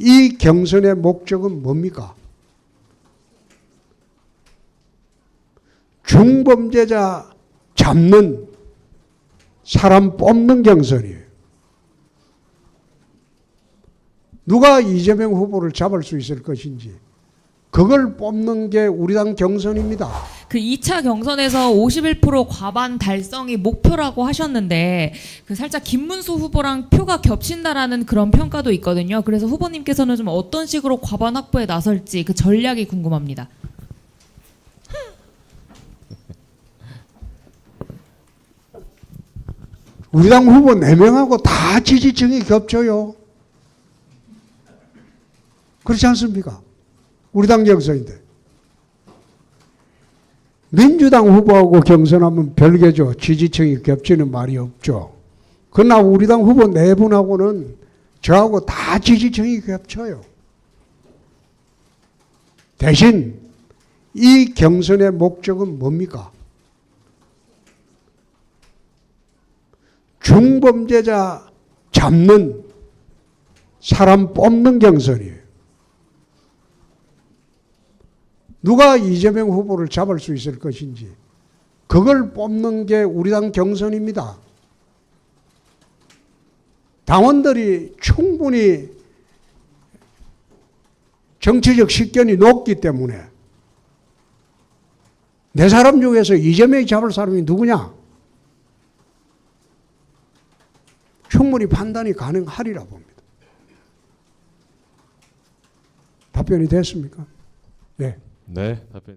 이 경선의 목적은 뭡니까? 중범죄자 잡는 사람 뽑는 경선이에요. 누가 이재명 후보를 잡을 수 있을 것인지 그걸 뽑는 게 우리 당 경선입니다. 그 2차 경선에서 51% 과반 달성이 목표라고 하셨는데 그 살짝 김문수 후보랑 표가 겹친다라는 그런 평가도 있거든요. 그래서 후보님께서는 좀 어떤 식으로 과반 확보에 나설지 그 전략이 궁금합니다. 우리 당 후보 4명하고 다 지지층이 겹쳐요. 그렇지 않습니까? 우리 당 경선인데. 민주당 후보하고 경선하면 별개죠. 지지층이 겹치는 말이 없죠. 그러나 우리 당 후보 네 분하고는 저하고 다 지지층이 겹쳐요. 대신 이 경선의 목적은 뭡니까? 중범죄자 잡는 사람 뽑는 경선이에요. 누가 이재명 후보를 잡을 수 있을 것인지 그걸 뽑는 게 우리 당 경선입니다. 당원들이 충분히 정치적 식견이 높기 때문에 내 사람 중에서 이재명이 잡을 사람이 누구냐? 충분히 판단이 가능하리라 봅니다. 답변이 됐습니까? 네. 네, 답변.